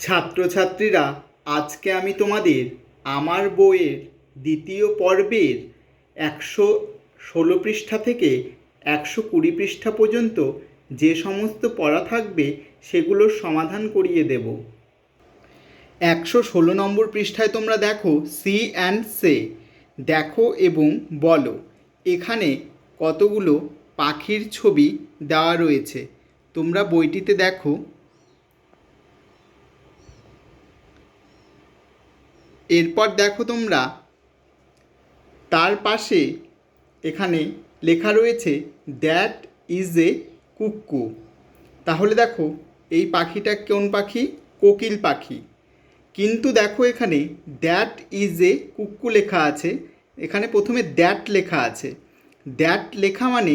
ছাত্রছাত্রীরা, আজকে আমি তোমাদের আমার বইয়ের দ্বিতীয় পর্বের একশো ষোলো পৃষ্ঠা থেকে একশো কুড়ি পৃষ্ঠা পর্যন্ত যে সমস্ত পড়া থাকবে সেগুলোর সমাধান করিয়ে দেব। একশো ষোলো নম্বর পৃষ্ঠায় তোমরা দেখো সি অ্যান্ড সে। দেখো এবং বলো। এখানে কতগুলো পাখির ছবি দেওয়া রয়েছে। তোমরা বইটিতে দেখো এরপর দেখো তোমরা, তার পাশে এখানে লেখা রয়েছে দ্যাট ইজ এ কুক্কু তাহলে দেখো, এই পাখিটা কোন পাখি? কোকিল পাখি। কিন্তু দেখো এখানে দ্যাট ইজ এ কুক্কু লেখা আছে। এখানে প্রথমে দ্যাট লেখা আছে। দ্যাট লেখা মানে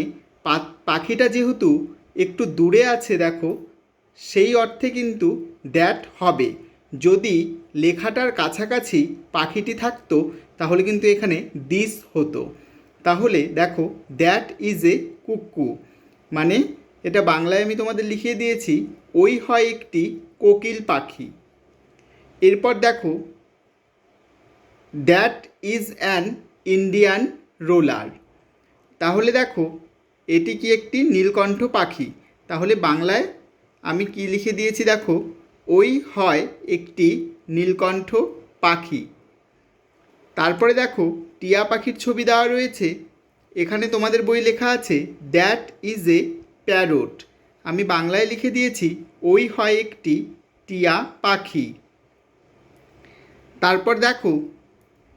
পাখিটা যেহেতু একটু দূরে আছে, দেখো, সেই অর্থে কিন্তু দ্যাট হবে। যদি লেখাটার কাছাকাছি পাখিটি থাকতো, তাহলে কিন্তু এখানে দিস হতো। তাহলে দেখো দ্যাট ইজ এ কুক্কু মানে এটা বাংলায় আমি তোমাদের লিখিয়ে দিয়েছি, ওই হয় একটি কোকিল পাখি। এরপর দেখো that is an Indian roller তাহলে দেখো, এটি কি একটি নীলকণ্ঠ পাখি? তাহলে বাংলায় আমি কি লিখে দিয়েছি দেখো, ওই হয় একটি নীলকণ্ঠ পাখি। তারপরে দেখো, টিয়া পাখির ছবি দেওয়া রয়েছে। এখানে তোমাদের বই লেখা আছে দ্যাট ইজ এ প্যারোট আমি বাংলায় লিখে দিয়েছি, ওই হয় একটি টিয়া পাখি। তারপর দেখো,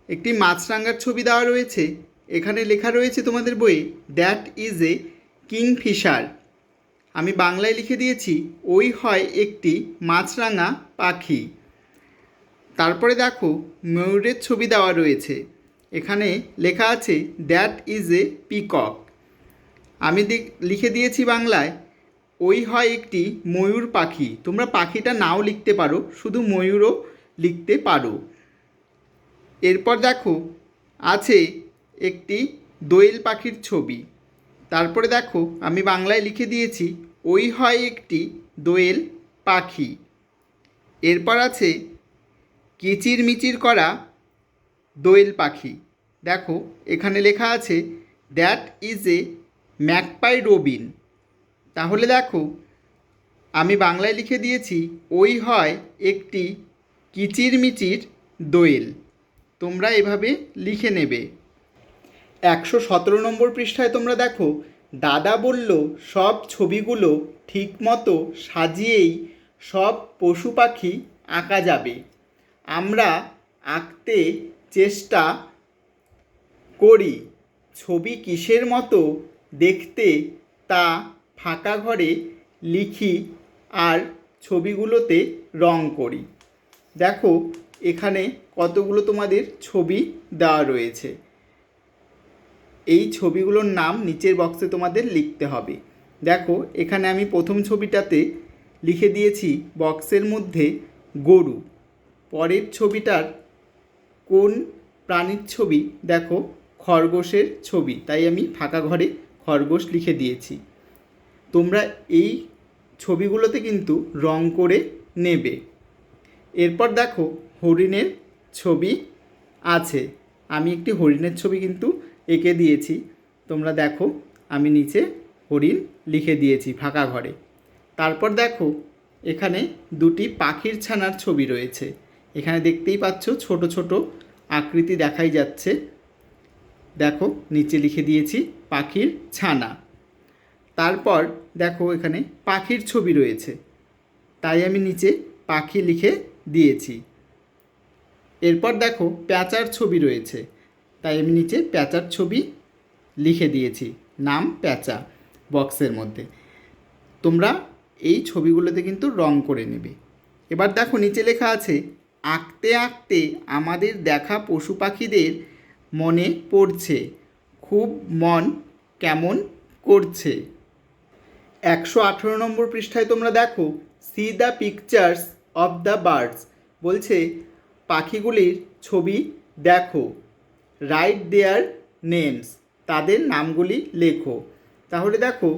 একটি মাছরাঙ্গার ছবি দেওয়া রয়েছে। এখানে লেখা রয়েছে তোমাদের বইয়ে দ্যাট ইজ এ কিংফিশার আমি বাংলায় লিখে দিয়েছি, ওই হয় একটি মাছরাঙা পাখি। তারপরে দেখো ময়ূরের ছবি দেওয়া রয়েছে। এখানে লেখা আছে দ্যাট ইজ এ পিকক আমি লিখে দিয়েছি বাংলায়, ওই হয় একটি ময়ূর পাখি। তোমরা পাখিটা নাও লিখতে পারো, শুধু ময়ূরও লিখতে পারো। এরপর দেখো, আছে একটি দোয়েল পাখির ছবি। তারপরে দেখো, আমি বাংলায় লিখে দিয়েছি, ওই হয় একটি দোয়েল পাখি। এরপর আছে কিচির মিচির করা দোয়েল পাখি। দেখো, এখানে লেখা আছে that is a magpie robin তাহলে দেখো, আমি বাংলায় লিখে দিয়েছি, ওই হয় একটি কিচির মিচির দোয়েল। তোমরা এভাবে লিখে নেবে। একশো সতেরো নম্বর পৃষ্ঠায় তোমরা দেখো, দাদা বলল, সব ছবিগুলো ঠিকমতো সাজিয়েই সব পশু পাখি আঁকা যাবে। আমরা আঁকতে চেষ্টা করি। ছবি কিসের মতো দেখতে তা ফাঁকা ঘরে লিখি আর ছবিগুলোতে রং করি। দেখো, এখানে কতগুলো তোমাদের ছবি দেওয়া রয়েছে। এই ছবিগুলোর নাম নিচের বক্সে তোমাদের লিখতে হবে। দেখো, এখানে আমি প্রথম ছবিটাতে লিখে দিয়েছি বক্সের মধ্যে গরু। পরের ছবিটার কোন প্রাণীর ছবি? দেখো, খরগোশের ছবি। তাই আমি ফাঁকা ঘরে খরগোশ লিখে দিয়েছি। তোমরা এই ছবিগুলোতে কিন্তু রং করে নেবে। এরপর দেখো, হরিণের ছবি আছে। আমি একটি হরিণের ছবি কিন্তু এঁকে দিয়েছি। তোমরা দেখো, আমি নিচে হরিণ লিখে দিয়েছি ফাঁকা ঘরে। তারপর দেখো, এখানে দুটি পাখির ছানার ছবি রয়েছে। এখানে দেখতেই পাচ্ছ ছোট ছোট আকৃতি দেখাই যাচ্ছে। দেখো, নিচে লিখে দিয়েছি পাখির ছানা। তারপর দেখো এখানে পাখির ছবি রয়েছে। তাই আমি নিচে পাখি লিখে দিয়েছি। এরপর দেখো প্যাঁচার ছবি রয়েছে। তাই আমি নিচে প্যাঁচার ছবি লিখে দিয়েছি। নাম প্যাঁচা বক্সের মধ্যে। তোমরা এই ছবিগুলোতে কিন্তু রং করে নেবে। এবার দেখো নিচে লেখা আছে আঁকতে আঁকতে আমাদের দেখা পশু পাখিদের মনে পড়ছে, খুব মন কেমন করছে। একশো আঠেরো নম্বর পৃষ্ঠায় তোমরা দেখো see the pictures of the birds বলছে, পাখিগুলির ছবি দেখো রাইট দেয়ার নেমস তাদের নামগুলি লেখো। তাহলে দেখো,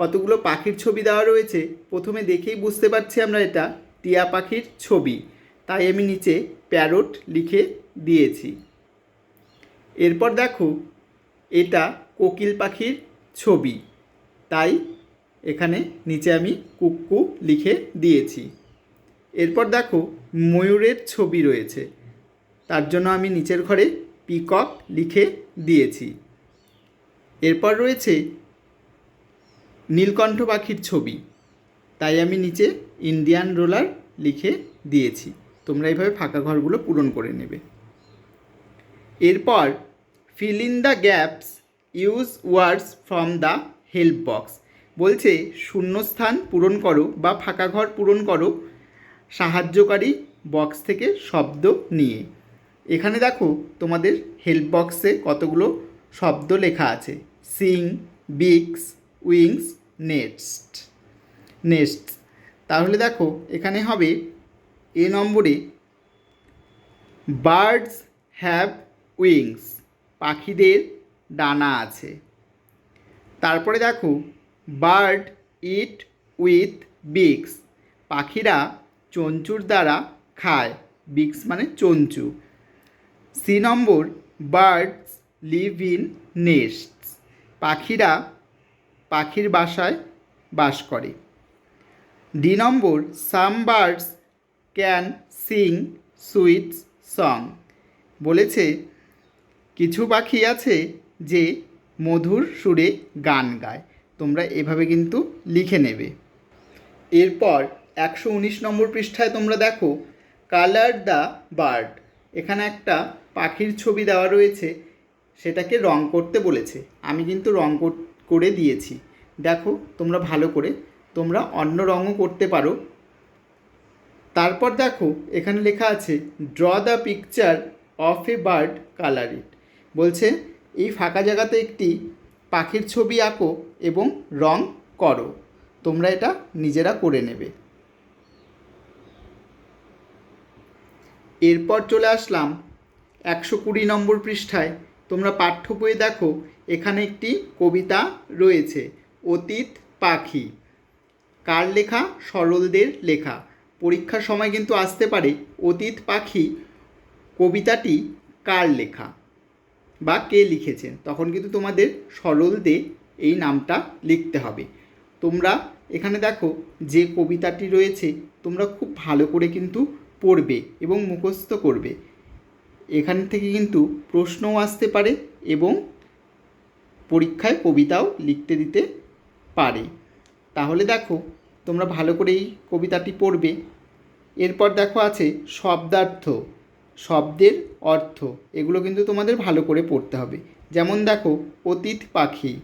কতগুলো পাখির ছবি দেওয়া রয়েছে, প্রথমে দেখেই বুঝতে পারছি আমরা এটা, টিয়া পাখির ছবি। তাই আমি নিচে প্যারট লিখে দিয়েছি। এরপর দেখো, এটা কোকিল পাখির ছবি। তাই এখানে নিচে আমি কুক্কু লিখে দিয়েছি। এরপর দেখো, ময়ূরের ছবি রয়েছে। তার জন্য আমি নিচের ঘরে পিকক লিখে দিয়েছি। এরপর রয়েছে, নীলকণ্ঠ পাখির ছবি। তাই আমি নিচে ইন্ডিয়ান রোলার লিখে দিয়েছি। তোমরা এইভাবে ফাঁকা ঘরগুলো পূরণ করে নেবে। এরপর fill in the gaps use words from the help box বলছে, শূন্যস্থান পূরণ করো বা ফাঁকা ঘর পূরণ করো, সাহায্যকারী বক্স থেকে শব্দ নিয়ে। এখানে দেখো, তোমাদের হেল্প বক্সে কতগুলো শব্দ লেখা আছে। Sing beaks wings next next তাহলে দেখো, এখানে হবে এ নম্বরে বার্ডস হ্যাভ উইংস, পাখিদের ডানা আছে। তারপরে দেখো, বার্ড ইট উইথ বিক্স পাখিরা চঞ্চুর দ্বারা খায়। বিক্স মানে চঞ্চু। C number, birds live in nest পাখিরা পাখির বাসায় বাস করে। D number, some birds can sing sweets song. বলেছে, কিছু পাখি আছে যে মধুর সুরে গান গায়। তোমরা এভাবে কিন্তু লিখে নেবে। এরপর একশো উনিশ নম্বর পৃষ্ঠায় তোমরা দেখো, কালার দ্য বার্ড। এখানে একটা পাখির ছবি দেওয়া রয়েছে, সেটাকে রং করতে বলেছে। আমি কিন্তু রং করে দিয়েছি। দেখো, তোমরা ভালো করে, তোমরা অন্য রঙও করতে পারো। তারপর দেখো, এখানে লেখা আছে draw the picture of a bird colour it বলছে, এই ফাঁকা জায়গাতে একটি পাখির ছবি আঁকো এবং রং করো। তোমরা এটা নিজেরা করে নেবে। এরপর চলে আসলাম একশো কুড়ি নম্বর পৃষ্ঠায়। তোমরা পাঠ্য বইয়ে দেখো, এখানে একটি কবিতা রয়েছে, অতীত পাখি। কার লেখা? সরলদের লেখা। পরীক্ষার সময় কিন্তু আসতে পারে অতীত পাখি কবিতাটি কার লেখা বা কে লিখেছেন। তখন কিন্তু তোমাদের সরল দে এই নামটা লিখতে হবে। তোমরা এখানে দেখো যে কবিতাটি রয়েছে, তোমরা খুব ভালো করে কিন্তু পড়বে এবং মুখস্থ করবে। এখান থেকে কিন্তু প্রশ্নও আসতে পারে এবং পরীক্ষায় কবিতাও লিখতে দিতে পারে। তাহলে দেখো তোমরা ভালো করেই কবিতাটি পড়বে। এরপর দেখো আছে শব্দার্থ। শব্দের অর্থ। এগুলো কিন্তু তোমাদের ভালো করে পড়তে হবে। যেমন দেখো, অতীত পাখি।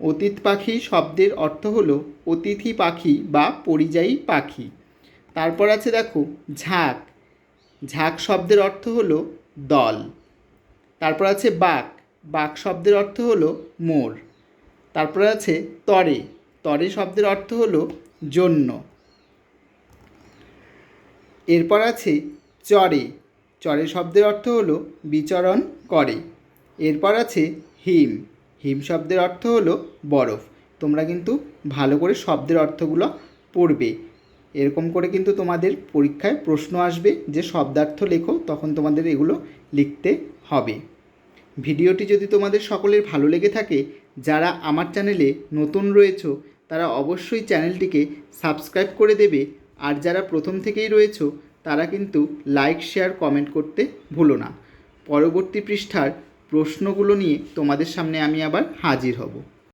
অতীত পাখি শব্দের অর্থ হলো অতিথি পাখি বা পরিযায়ী পাখি। তারপর আছে দেখো, ঝাঁক। ঝাঁক শব্দের অর্থ হলো দল। তারপর আছে বাক। বাক শব্দের অর্থ হলো মোর। তারপর আছে তরে। তরে শব্দের অর্থ হলো জন্য। এরপর আছে চরে। চরে শব্দের অর্থ হলো বিচরণ করে। এরপর আছে হিম। হিম শব্দের অর্থ হলো বরফ। তোমরা কিন্তু ভালো করে শব্দের অর্থগুলো পড়বে। এরকম করে কিন্তু তোমাদের পরীক্ষায় প্রশ্ন আসবে যে শব্দার্থ লেখো, তখন তোমাদের এগুলো লিখতে হবে। ভিডিওটি যদি তোমাদের সকলের ভালো লেগে থাকে, যারা আমার চ্যানেলে নতুন রয়েছো তারা অবশ্যই চ্যানেলটিকে সাবস্ক্রাইব করে দেবে। আর যারা প্রথম থেকেই রয়েছো, তারা কিন্তু লাইক, শেয়ার, কমেন্ট করতে ভুলো না। পরবর্তী পৃষ্ঠার প্রশ্নগুলো নিয়ে তোমাদের সামনে আমি আবার হাজির হব।